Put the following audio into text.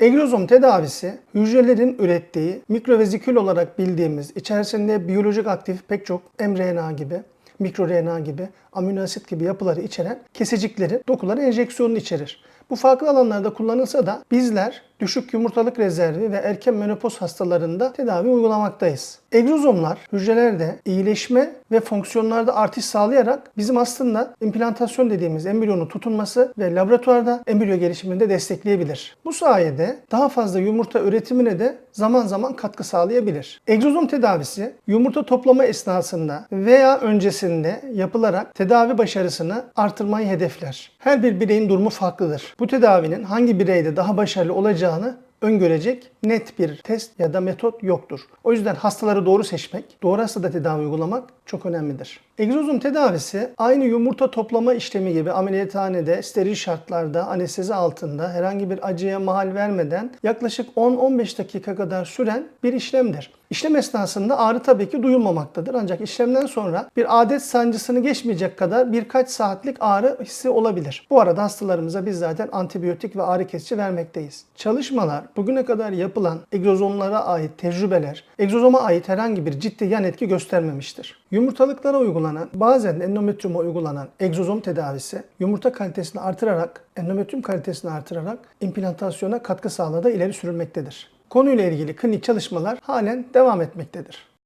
Egzozom tedavisi hücrelerin ürettiği mikrovezikül olarak bildiğimiz içerisinde biyolojik aktif pek çok mRNA gibi mikroRNA gibi, amino asit gibi yapıları içeren kesecikleri dokulara enjeksiyonunu içerir. Bu farklı alanlarda kullanılsa da bizler düşük yumurtalık rezervi ve erken menopoz hastalarında tedavi uygulamaktayız. Egzozomlar hücrelerde iyileşme ve fonksiyonlarda artış sağlayarak bizim aslında implantasyon dediğimiz embriyonun tutunması ve laboratuvarda embriyo gelişiminde destekleyebilir. Bu sayede daha fazla yumurta üretimine de zaman zaman katkı sağlayabilir. Egzozom tedavisi yumurta toplama esnasında veya öncesinde yapılarak tedavi başarısını artırmayı hedefler. Her bir bireyin durumu farklıdır. Bu tedavinin hangi bireyde daha başarılı olacağını öngörecek net bir test ya da metot yoktur. O yüzden hastaları doğru seçmek, doğru hastada tedavi uygulamak çok önemlidir. Egzozom tedavisi aynı yumurta toplama işlemi gibi ameliyathanede steril şartlarda anestezi altında herhangi bir acıya mahal vermeden yaklaşık 10-15 dakika kadar süren bir işlemdir. İşlem esnasında ağrı tabii ki duyulmamaktadır. Ancak işlemden sonra bir adet sancısını geçmeyecek kadar birkaç saatlik ağrı hissi olabilir. Bu arada hastalarımıza biz zaten antibiyotik ve ağrı kesici vermekteyiz. Çalışmalar bugüne kadar yapılan egzozomlara ait tecrübeler, egzozoma ait herhangi bir ciddi yan etki göstermemiştir. Yumurtalıklara uygulanan, bazen endometriuma uygulanan egzozom tedavisi yumurta kalitesini artırarak, endometrium kalitesini artırarak implantasyona katkı sağladığı ileri sürülmektedir. Konuyla ilgili klinik çalışmalar halen devam etmektedir.